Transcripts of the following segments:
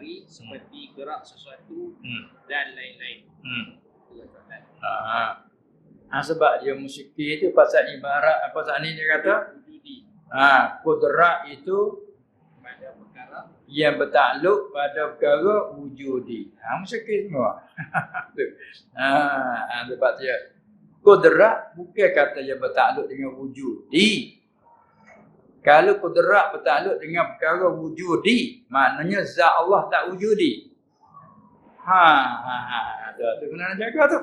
itibari seperti gerak sesuatu Hmm. dan lain-lain. Hmm. Soalan. Ha. ha. sebab dia musyrik itu pasal ibarat apa saat ni dia kata Wujudi ha kudrat itu pada perkara yang bertakluk pada perkara wujudi. Ha musyrik semua. Ha, ha sebab dia kudrat bukan kata yang bertakluk dengan wujudi. Kalau kudrat bertakluk dengan perkara wujudi, maknanya zat Allah tak wujudi. Ha ha ha tu kena jaga tu.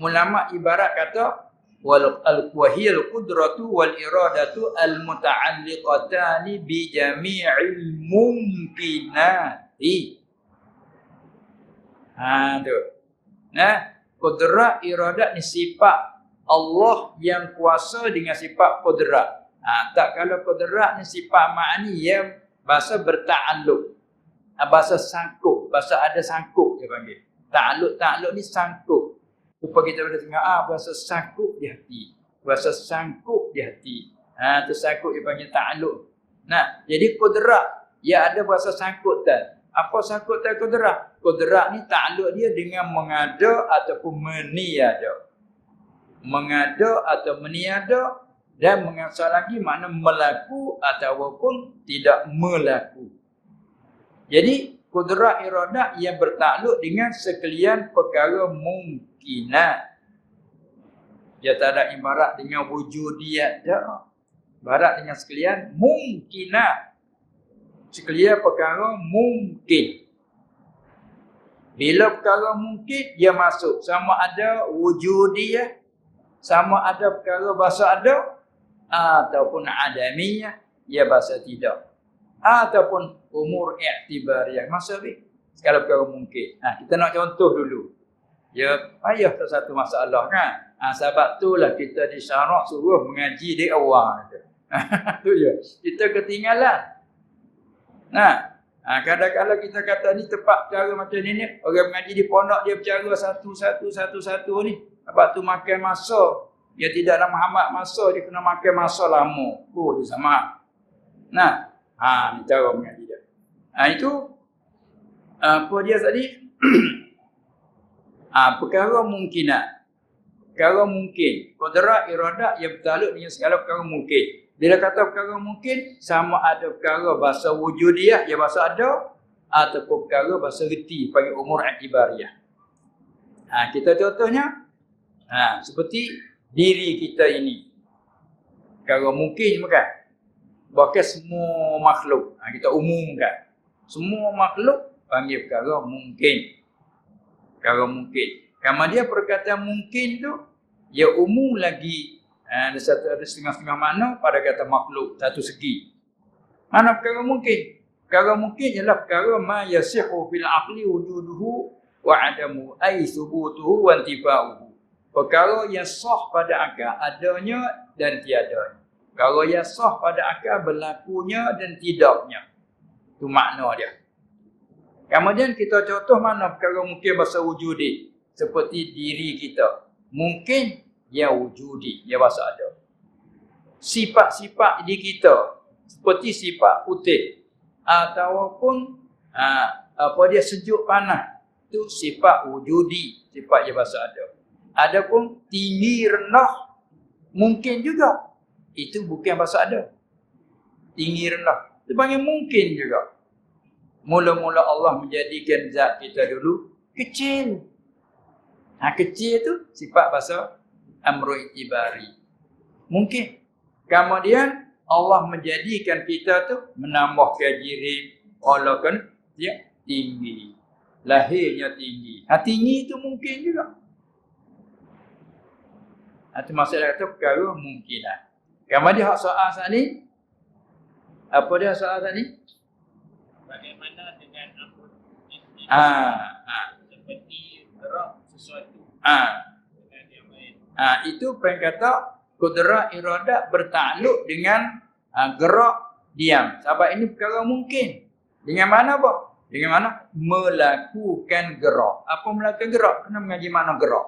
Ulama ibarat kata wal al wahiyal qudratu wal iradatu al muta'alliqatani bi jami'il mumkinati. Ha tu. Nah, kudrat iradat ni sifat Allah yang kuasa dengan sifat kudrat. Ha, tak kalau kudrat ni sifat ma'ani yang bahasa berta'alluq. Ha, bahasa sangkut, bahasa ada sangkut dia panggil. Ta'alluq, ta'alluq ni sangkut. Rupa kita pada tengah ah bahasa sangkut di hati. Bahasa sangkut di hati. Ha, tu sangkut dia panggil ta'alluq. Nah, jadi kudrat ya ada bahasa sangkut dan apa sangkut dan kudrat? Kudrat ni ta'alluq dia dengan mengada ataupun meniada. Mengada atau meniada dan mengasal lagi makna melaku ataupun tidak melaku. Jadi kudrat iradat yang bertakluk dengan sekalian perkara mungkinat. Dia tak ada ibarat dengan wujudiyat dah. Ibarat dengan sekalian mungkinat. Sekalian perkara mungkin. Bila perkara mungkin dia masuk sama ada wujudiyah sama ada perkara bahasa ada ataupun adamiyah ia bahasa tidak. Ataupun umur iktibariyah masa ni segala perkara mungkin. Ha, kita nak contoh dulu. Ya payah tu satu masalah kan? Ha, sebab itulah kita disyarak suruh mengaji di awal tu. Je kita ketinggalan. Nah ha, kadang-kadang kita kata ni tepat cara macam ni ni. Orang mengaji di pondok dia bercara satu-satu satu-satu ni. Sebab tu makan masa dia tidak ada Muhammad masa dia kena makan masa lama. Oh dia sama. Nah, ha ni cara mengaji dia. Ha itu apa dia tadi? ha perkara mungkinat. Perkara mungkin. Qudrat iradat yang bertaluk dengan segala perkara mungkin. Bila kata perkara mungkin sama ada perkara bahasa wujudiah yang bahasa ada ataupun perkara bahasa reti panggil umur iktibariyah. Ha kita contohnya ha seperti diri kita ini. Kalau mungkin bukan? Bahkan semua makhluk. Ha, kita umumkan. Semua makhluk panggil perkara mungkin. Perkara mungkin. Kalau dia perkataan mungkin tu, dia umum lagi ha, ada satu ada setengah-setengah makna pada kata makhluk satu segi. Mana perkara mungkin? Perkara mungkin ialah perkara ma yasihu fil aqli wujuduhu wa adamu ay thubutuhu wa intifa'uhu perkara yang sah pada akal adanya dan tiada. Perkara yang sah pada akal berlakunya dan tidaknya. Itu makna dia. Kemudian kita contoh mana perkara mungkin bahasa wujudi. Seperti diri kita. Mungkin dia wujudi, dia bahasa ada. Sifat-sifat di kita. Seperti sifat putih. Ataupun ha, apa dia sejuk panas. Itu sifat wujudi. Sifat dia bahasa ada. Adapun tinggi rendah mungkin juga. Itu bukan bahasa ada. Tinggi rendah. Itu panggil mungkin juga. Mula-mula Allah menjadikan zat kita dulu kecil. Ha, kecil tu sifat bahasa amru itibari. Mungkin. Kemudian Allah menjadikan kita tu menambah kejirim. Kan dia tinggi. Lahirnya tinggi. Ha, tinggi itu mungkin juga. Itu maksudnya kata perkara mungkinan. Kamu dia hak soal saat ni? Apa dia soal saat ni? Bagaimana dengan amrul Ah, ah. seperti gerak sesuatu Ah, dengan yang lain. ah itu pengen kata kudrat iradat bertakluk dengan ah, gerak diam. Sebab ini perkara mungkin. Dengan mana apa? Dengan mana? Melakukan gerak. Apa melakukan gerak? Kena mengaji makna gerak.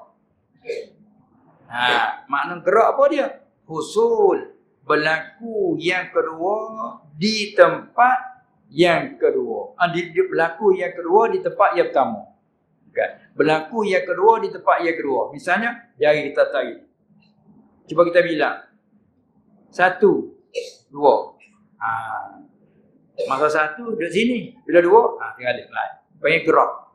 Ha, makna gerak apa dia? Husul berlaku yang kedua di tempat yang kedua. Ah, di, di, berlaku yang kedua di tempat yang pertama. Kan? Berlaku yang kedua di tempat yang kedua. Misalnya, jari kita tarik. Cuba kita bilang. Satu, dua. Ha. Masa satu, duduk sini. Bila dua, ha, tinggal lain. Panggil gerak.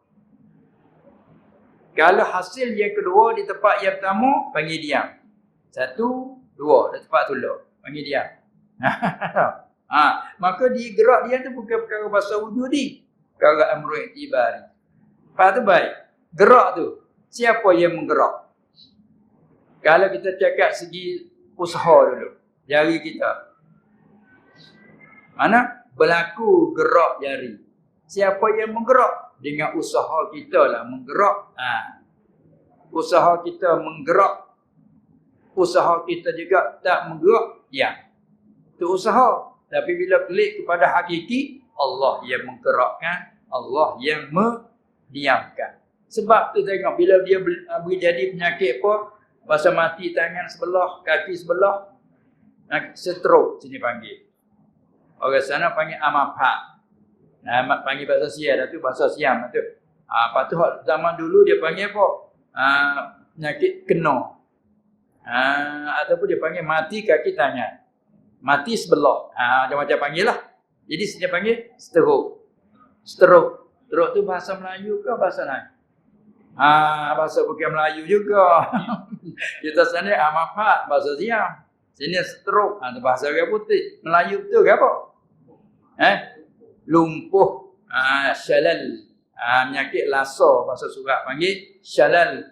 Kalau hasil yang kedua di tempat yang pertama, panggil diam. Satu, dua. Di tempat tolak. Panggil diam. ha, maka di gerak dia tu bukan perkara bahasa wujudi. Perkara amru iktibari. Lepas tu baik. Gerak tu. Siapa yang menggerak? Kalau kita cakap segi usaha dulu. Jari kita. Mana? Berlaku gerak jari. Siapa yang menggerak? Dengan usaha kita lah menggerak. Ha. Usaha kita menggerak. Usaha kita juga tak menggerak. Ya. Itu usaha. Tapi bila klik kepada hakiki, Allah yang menggerakkan. Allah yang mendiamkan. Sebab tu tengok bila dia beri jadi penyakit apa, masa mati tangan sebelah, kaki sebelah, stroke sini panggil. Orang sana panggil amapat. Nah, panggil bahasa Siam tu bahasa Siam tu. Ah, apa tu zaman dulu dia panggil apa? Ah, penyakit kena. Ah, ataupun dia panggil mati kaki tangan. Mati sebelah. Ah, macam-macam panggil lah. Jadi dia panggil stroke. Stroke. Stroke tu bahasa Melayu ke bahasa lain? Ah, bahasa bukan Melayu juga. Kita sana amapat bahasa Siam. Sini stroke. Ah, bahasa orang putih. Melayu tu ke apa? eh lumpuh ah syalal ah penyakit lasa bahasa surat panggil syalal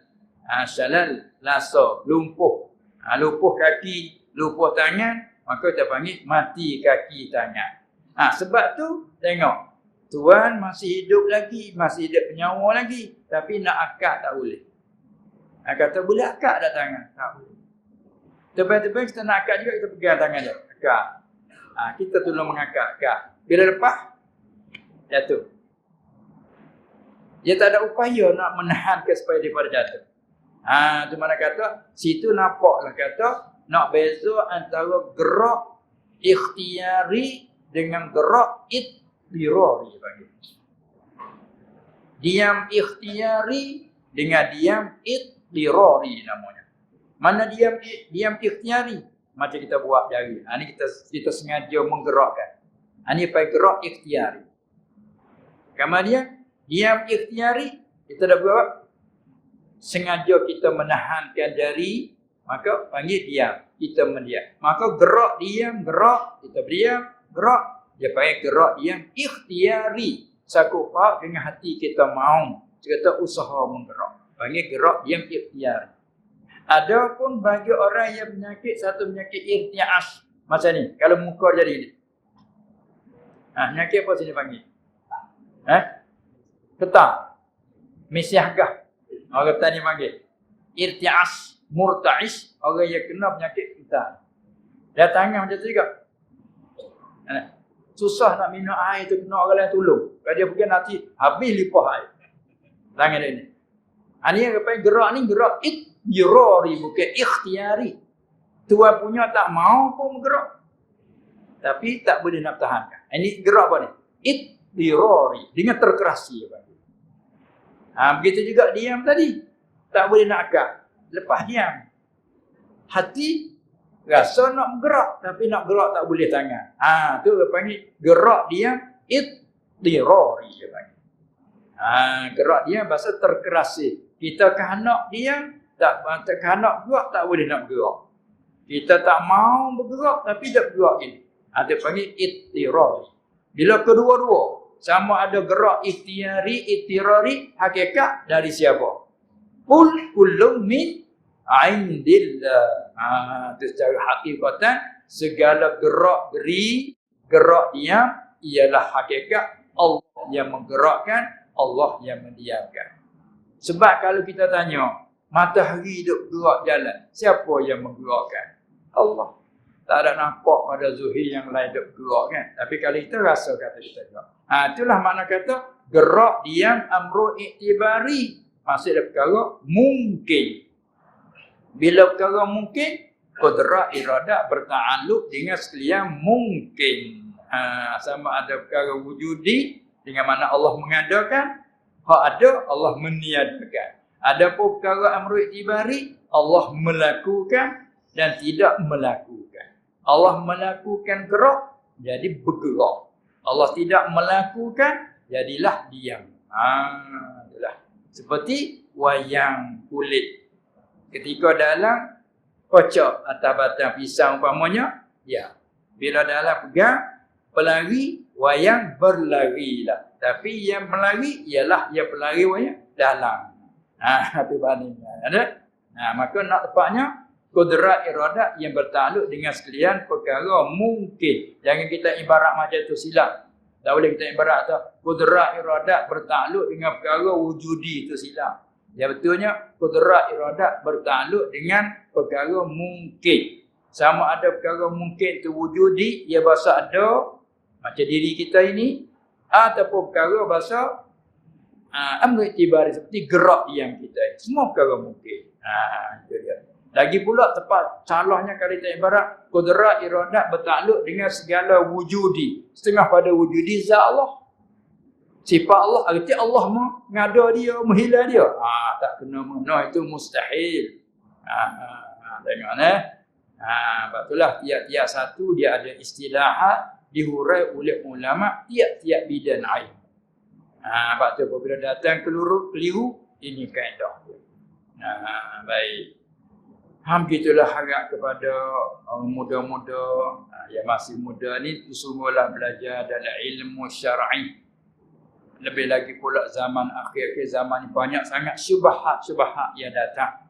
ah syalal lasa lumpuh ah lumpuh kaki lumpuh tangan maka kita panggil mati kaki tangan ah sebab tu tengok tuan masih hidup lagi masih ada penyawa lagi tapi nak akad tak boleh ah kata boleh akad dah tangan tak boleh Tebal-tebal kita nak akad juga, kita pegang tangan dia. Akad. Ha, kita tolong mengakad. Akad. Bila lepas, jatuh. Dia tak ada upaya nak menahankan supaya dia pada jatuh. Ha, tu mana kata, situ nampaklah kata, nak beza antara gerak ikhtiari dengan gerak ittirari. Diam ikhtiari dengan diam ittirari namanya. Mana diam diam ikhtiari? Macam kita buat jari. Ha, ini kita kita sengaja menggerakkan. Ini pakai gerak ikhtiari. Kemudian, diam ikhtiari, kita dah buat sengaja kita menahankan jari, maka panggil diam. Kita mendiam. Maka gerak diam, gerak, kita berdiam, gerak. Dia panggil gerak diam ikhtiari. Saku pak dengan hati kita mau. Kita usaha menggerak. Panggil gerak diam ikhtiari. Adapun bagi orang yang penyakit satu penyakit irtias macam ni, kalau muka jadi ni. Ha, penyakit apa sini panggil? Eh? Ketak. Misyahgah. Orang tadi panggil. Irti'as. Murta'is. Orang yang kena penyakit kita. Dia tangan macam tu juga. Eh? Susah nak minum air tu kena orang lain tolong. Kalau dia pergi nanti habis lipah air. Tangan dia ni. Ha, ni yang panggil gerak ni gerak ittirari bukan ikhtiari. Tuan punya tak mau pun gerak. Tapi tak boleh nak tahankan. Ini gerak apa ni? Ittirari. Dengan terkerasi. Ha, begitu juga diam tadi. Tak boleh nak agak. Lepas diam. Hati rasa nak bergerak. Tapi nak gerak tak boleh tangan. Ha, tu dia panggil gerak diam. Ittirari. Ha, gerak diam bahasa terkerasi. Kita kehanak diam. Tak, kehanak gerak tak boleh nak bergerak. Kita tak mau bergerak tapi tak bergerak ini. Ada panggil ittirari. Bila kedua-dua sama ada gerak ikhtiari, ittirari, hakikat dari siapa? Kul kullum min indillah. Ha, itu secara hakikatan segala gerak geri, gerak diam ialah hakikat Allah yang menggerakkan, Allah yang mendiamkan. Sebab kalau kita tanya, matahari hidup gerak jalan, siapa yang menggerakkan? Allah tak ada nampak pada zuhir yang lain duk gerak kan. Tapi kalau kita rasa kata kita gerak. Ha, itulah makna kata gerak diam amru iktibari. Maksud dia perkara mungkin. Bila perkara mungkin, kudrak iradat berta'aluk dengan sekalian mungkin. Ha, sama ada perkara wujudi dengan mana Allah mengadakan, hak ada Allah meniadakan. Ada pun perkara amru itibari Allah melakukan dan tidak melakukan. Allah melakukan gerak jadi bergerak. Allah tidak melakukan jadilah diam. Ha, itulah. Seperti wayang kulit. Ketika dalam kocok atau batang pisang umpamanya, ya. Bila dalam pegang, pelari, wayang berlarilah. Tapi yang melari ialah yang pelari wayang dalam. Ha, bandingnya. Ada? Ha, maka nak tepatnya, kudrat iradat yang bertakluk dengan sekalian perkara mungkin. Jangan kita ibarat macam tu silap. Tak boleh kita ibarat tu. Kudrat iradat bertakluk dengan perkara wujudi tu silap. Yang betulnya, kudrat iradat bertakluk dengan perkara mungkin. Sama ada perkara mungkin tu wujudi, ia bahasa ada, macam diri kita ini, ataupun perkara bahasa uh, amru itibari seperti gerak yang kita. Semua perkara mungkin. Ha, itu dia. Lagi pula tepat calahnya kalau kita ibarat kudrat iradat bertakluk dengan segala wujudi. Setengah pada wujudi zat Allah. Sifat Allah, arti Allah mengada dia, menghilang dia. Ah, tak kena mana itu mustahil. Ah, ah, tengok eh. Ah, itulah tiap-tiap satu dia ada istilahat dihurai oleh ulama tiap-tiap bidang air. Ah, sebab tu apabila datang keliru, keliru ini kaedah. Ah, baik. Ham gitulah harap kepada orang muda-muda ah, yang masih muda ni sungguhlah belajar dalam ilmu syar'i. Lebih lagi pula zaman akhir-akhir zaman ni banyak sangat syubhat-syubhat yang datang.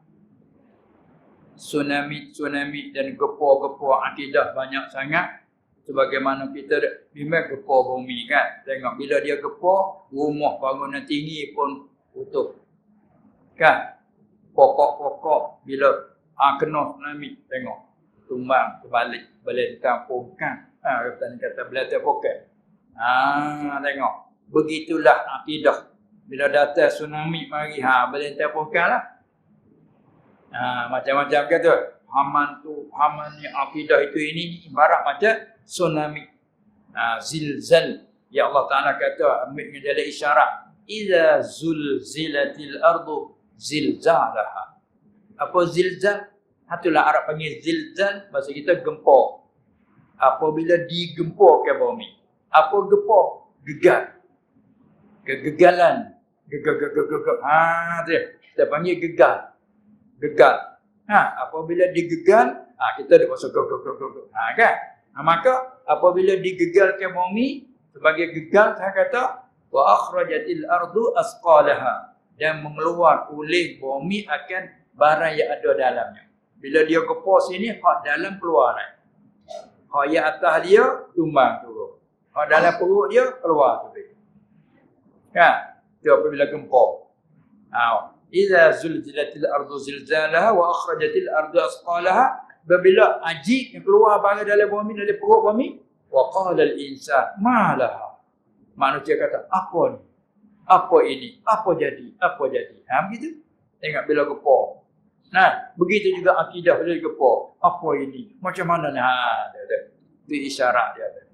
Tsunami-tsunami dan gepor-gepor akidah banyak sangat. Sebagaimana kita memang gepor bumi kan. Tengok bila dia gepor, rumah bangunan tinggi pun utuh. Kan? Pokok-pokok bila ha, kena tsunami, tengok. Tumbang, terbalik, belentang pokok. Ha, kata kata belentang pokok. Ha, tengok. Begitulah akidah. Bila datang tsunami mari ha belentang pokok lah. Ha, macam-macam kata. Haman tu, haman ni akidah itu ini ibarat macam tsunami. Ha, zilzal. Ya Allah Ta'ala kata, ambil dengan isyarat. Iza zulzilatil ardu zilzalaha. Apa zilzal? Itulah Arab panggil zilzal, bahasa kita gempur. Apabila digemporkan bumi. Apa gempur? Gegar. Kegegalan. Gegar-gegar-gegar. Ha, tu. Kita panggil gegar. Gegar. Ha, apabila digegal, ha, kita ada bahasa gegar-gegar-gegar. Ha, kan? Ha, maka apabila digegalkan bumi, sebagai gegal, saya kata, wa akhrajatil ardu asqalaha dan mengeluar oleh bumi akan barang yang ada dalamnya. Bila dia kepor sini, hak dalam keluar naik. Hak yang atas dia, tumbang turun. Hak dalam perut dia, keluar tu. Kan? Itu apabila gempur. Ha. Iza zulzilatil ardu zilzalaha wa akhrajatil ardu asqalaha. Bila ajib yang keluar barang dalam bumi, dalam perut bumi. Wa qala al-insan, ma laha. Manusia kata, apa ni? Apa ini? Apa jadi? Apa jadi? Ha, begitu? Tengok bila gempur. Nah, begitu juga akidah bila gempur. Apa ini? Macam mana ni? Ha, dia, dia. Itu isyarat dia. dia.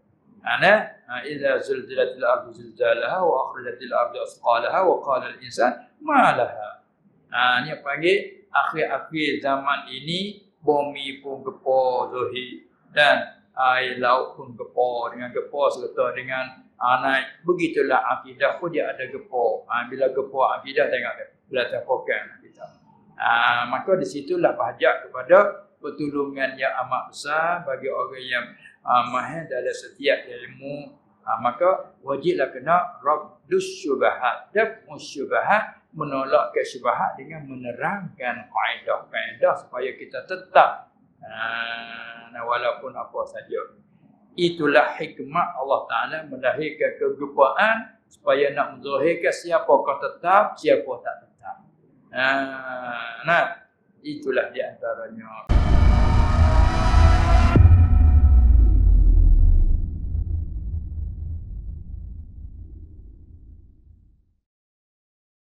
Ha, nah, ha, idza zulzilatil ardu zilzalaha wa akhrajatil ardu asqalaha wa qala al-insan ma laha. Ha, ni panggil akhir-akhir zaman ini bumi pun gempur zuhid dan air laut pun gempur dengan gempur serta dengan ha, naik. Begitulah akidah pun dia ada gempur. Ha, bila gempur akidah tengok dia. Bila terfokan kita. Ha, maka di situlah bahajak kepada pertolongan yang amat besar bagi orang yang uh, mahir dalam setiap ilmu. Ha, maka wajiblah kena rabdus syubahat. Dafu syubahat menolak ke syubahat dengan menerangkan kaedah-kaedah supaya kita tetap uh, walaupun apa saja. Itulah hikmah Allah Ta'ala melahirkan kegempaan supaya nak menzahirkan siapa kau tetap, siapa tak tetap. Uh, nah, itulah di antaranya.